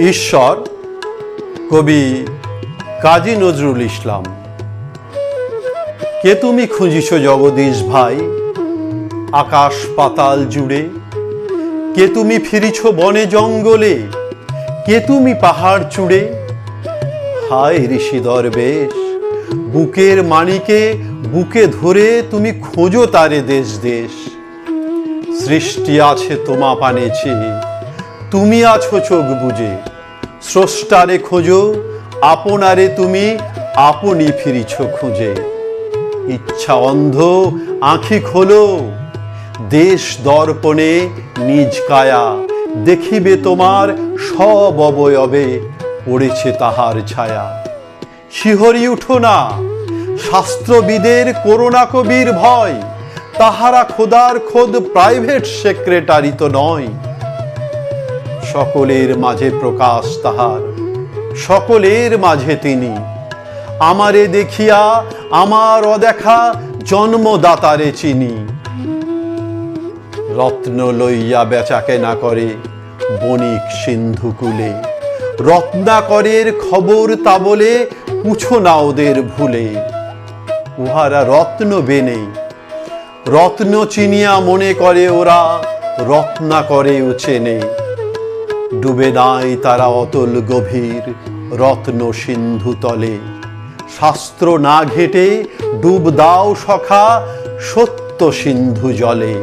ঈশ্বর কবি কাজী নজরুল ইসলাম। কে তুমি খুঁজিছ জগদীশ ভাই? আকাশ পাতাল জুড়ে। কে তুমি ফিরিছ বনে জঙ্গলে? কে তুমি পাহাড় চূড়ে? হায় ঋষি দরবেশ, বুকের মানিকে বুকে ধরে তুমি খোঁজো তারে দেশ দেশ। সৃষ্টি আছে তোমা পানেছে তুমি আছো চোখ বুঝে স্রষ্টারে খোঁজো, আপনারে তুমি, আপনি ফিরিছ খুঁজে। ইচ্ছা অন্ধ, আঁখি খোলো। দেশ দর্পণে নিজ কায়া, দেখিবে তোমার সব অবয়বে, পড়েছে তাহার ছায়া। শিহরি উঠো না, শাস্ত্রবিদের করোনা কবির ভয়, তাহারা খোদার খোদ প্রাইভেট সেক্রেটারি তো নয়। সকলের মাঝে প্রকাশ তাহার, সকলের মাঝে তিনি। আমারে দেখিয়া আমার অদেখা জন্মদাতারে চিনি। রত্ন লইয়া বেচা কেনা করে বণিক সিন্ধুকুলে। রত্নাকরের খবর তা বলে পুছো না ওদের ভুলে। উহারা রত্ন বেনে। রত্ন চিনিয়া মনে করে ওরা রত্না করেও চেনে। ডুবে নাই তারা অতল গভীর, রত্ন সিন্ধু তলে। শাস্ত্র না ঘেটে ডুব দাও সখা সত্য সিন্ধু জলে।